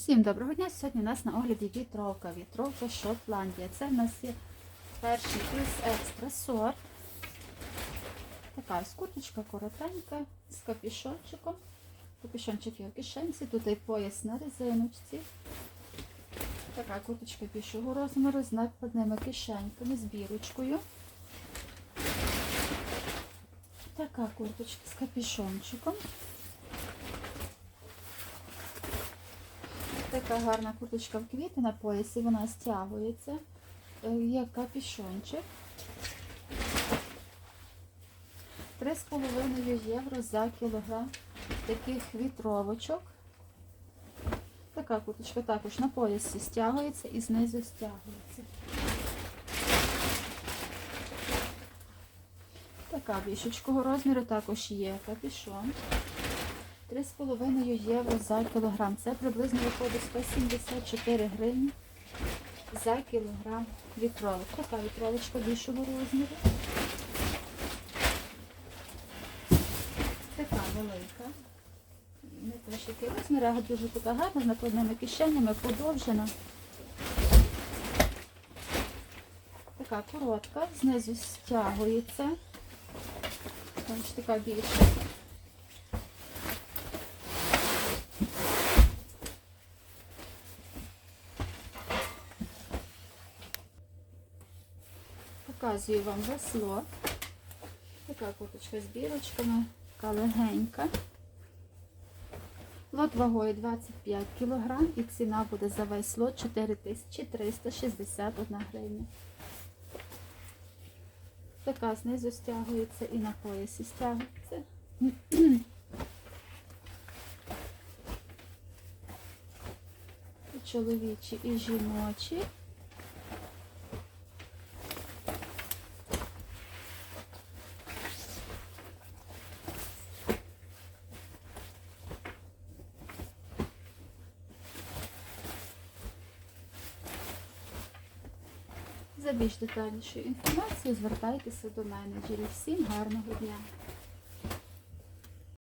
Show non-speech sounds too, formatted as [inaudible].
Всім доброго дня! Сьогодні у нас на огляді вітровка. Вітровка Шотландія. Це в нас є перший плюс екстра сорт. Така ось курточка коротенька з капюшончиком. Капюшончик є в кишенці, тут і пояс на резиночці. Така курточка більшого розміру з накладними кишеньками, з бірочкою. Така курточка з капюшончиком. Така гарна курточка в квіти на поясі, вона стягується. Є капюшончик. 3,5 євро за кілограм таких вітровочок. Така курточка також на поясі стягується і знизу стягується. Така більшечкого розміру також є капюшон. 3,5 євро за кілограм. Це приблизно виходить 174 гривні за кілограм вітровок. Така вітровочка більшого розміру. Така велика. Не теж який розмір, а дуже така гарна, з накладними кишенями, подовжена. Така коротка, знизу стягується. Ось така більша. Показую вам весло. Така курточка з бірочками, така легенька. Лот вагою 25 кг і ціна буде за весь лот 4361 гривня. Така знизу стягується і на поясі стягується. [clears throat] Чоловічі, і жіночі. За більш детальнішою інформацією звертайтеся до менеджерів. Всім гарного дня!